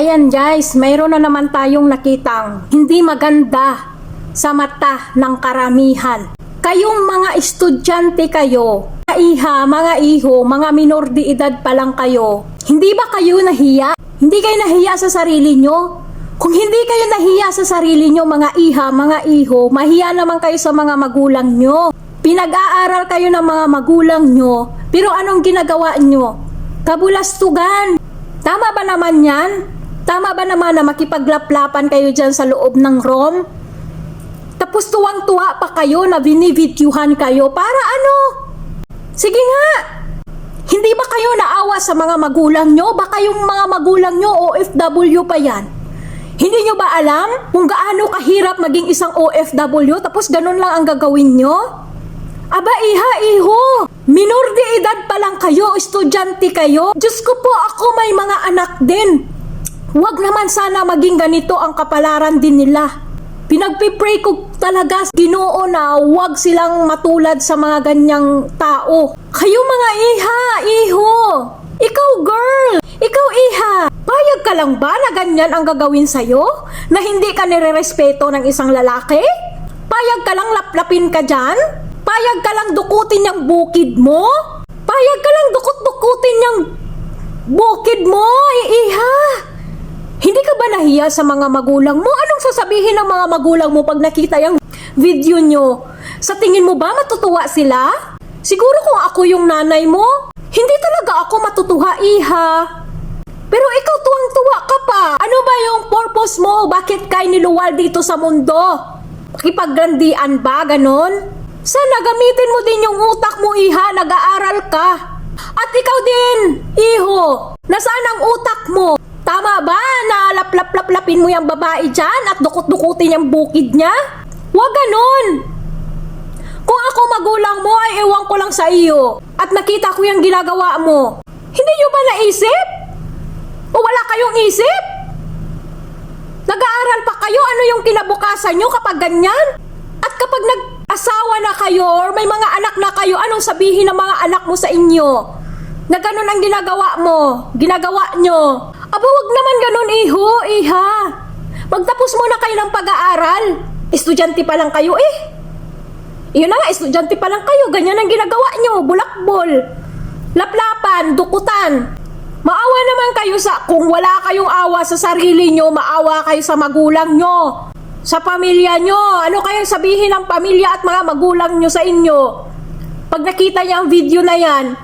Ayan guys, mayroon na naman tayong nakitang hindi maganda sa mata ng karamihan. Kayong mga estudyante kayo, mga iha, mga iho, mga minor de edad pa lang kayo, hindi ba kayo nahiya? Hindi kayo nahiya sa sarili nyo? Kung hindi kayo nahiya sa sarili nyo, mga iha, mga iho, mahiya naman kayo sa mga magulang nyo. Pinag-aaral kayo ng mga magulang nyo, pero anong ginagawa nyo? Kabulastugan. Tama ba naman yan? Tama ba naman na makipaglaplapan kayo dyan sa loob ng ROM? Tapos tuwang-tuwa pa kayo na binivideohan kayo para ano? Sige nga! Hindi ba kayo naawa sa mga magulang nyo? Baka yung mga magulang nyo OFW pa yan. Hindi nyo ba alam kung gaano kahirap maging isang OFW tapos ganun lang ang gagawin nyo? Aba iha, iho! Minor de edad pa lang kayo, estudyante kayo. Diyos ko po, ako may mga anak din. Huwag naman sana maging ganito ang kapalaran din nila. Pinagpipray ko talaga ginoo na huwag silang matulad sa mga ganyang tao. Kayo mga iha, iho! Ikaw girl! Ikaw iha! Payag ka lang ba na ganyan ang gagawin sa'yo? Na hindi ka nire-respeto ng isang lalaki? Payag ka lang laplapin ka dyan? Payag ka lang dukutin yung bukid mo? Payag ka lang dukut-dukutin yung bukid mo, iiha? Ka nahiya sa mga magulang mo? Anong sasabihin ng mga magulang mo pag nakita yung video nyo? Sa tingin mo ba matutuwa sila? Siguro kung ako yung nanay mo, hindi talaga ako matutuwa, iha. Pero ikaw tuwang-tuwa ka pa. Ano ba yung purpose mo? Bakit kay niluwal dito sa mundo? Pakipagrandian ba, ganon? Sana gamitin mo din yung utak mo, iha. Nag-aaral ka. At ikaw din, iho. Nasaan ang utak mo? Laplap-laplapin mo yung babae dyan at dukot-dukutin yung bukid niya? Huwag ganon. Kung ako magulang mo ay ewan ko lang sa iyo at nakita ko yung ginagawa mo. Hindi nyo ba naisip? O wala kayong isip? Nag-aaral pa kayo, ano yung kinabukasan nyo kapag ganyan? At kapag nag-asawa na kayo or may mga anak na kayo, anong sabihin ng mga anak mo sa inyo? Na ganun ang ginagawa mo, ginagawa nyo. Aba, wag naman ganun, iho, iha. Magtapos muna kayo ng pag-aaral. Estudyante pa lang kayo eh. Iyon na nga, estudyante pa lang kayo, ganyan ang ginagawa nyo, bulakbol. Laplapan, dukutan. Maawa naman kayo sa, kung wala kayong awa sa sarili nyo, maawa kayo sa magulang nyo. Sa pamilya nyo, ano kayong sabihin ng pamilya at mga magulang nyo sa inyo? Pag nakita niya ang video na yan,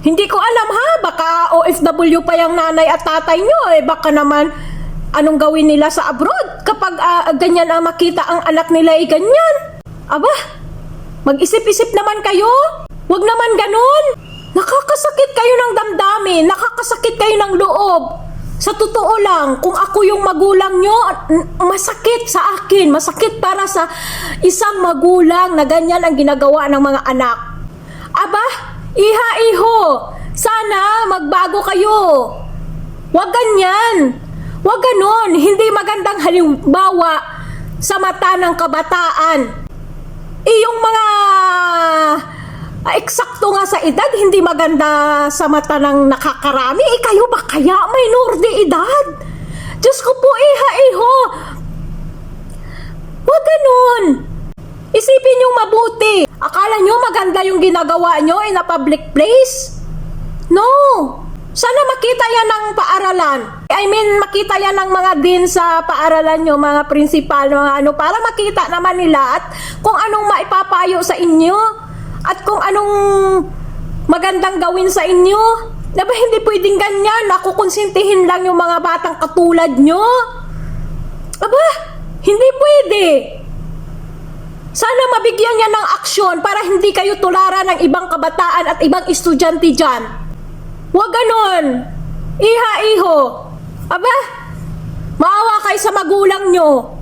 hindi ko alam ha, baka OFW pa yung nanay at tatay nyo eh, baka naman anong gawin nila sa abroad kapag ah, ganyan ang makita ang anak nila ay ganyan. Aba, mag-isip-isip naman kayo. Wag naman ganun. Nakakasakit kayo ng damdamin, nakakasakit kayo ng loob. Sa totoo lang, kung ako yung magulang nyo, masakit sa akin, masakit para sa isang magulang na ganyan ang ginagawa ng mga anak. Aba, iha-iho, sana magbago kayo. Huwag ganyan. Huwag ganon. Hindi magandang halimbawa sa mata ng kabataan. Iyong mga ah, eksakto nga sa edad, hindi maganda sa mata ng nakakarami. Eh, kayo ba kaya minor de edad? Diyos ko po, iha-iho. Huwag ganon. Isipin nyo mabuti. Akala nyo maganda yung ginagawa nyo in a public place? No! Sana makita yan ng paaralan. I mean, makita yan ng mga din sa paaralan nyo, mga principal, mga ano, para makita naman nila at kung anong maipapayo sa inyo at kung anong magandang gawin sa inyo. Diba hindi pwedeng ganyan, nakukonsintihin lang yung mga batang katulad nyo. Aba, hindi pwede. Sana mabigyan niya ng aksyon para hindi kayo tularan ng ibang kabataan at ibang estudyante dyan. Huwag ganon. Iha-iho. Aba, maawa kayo sa magulang nyo.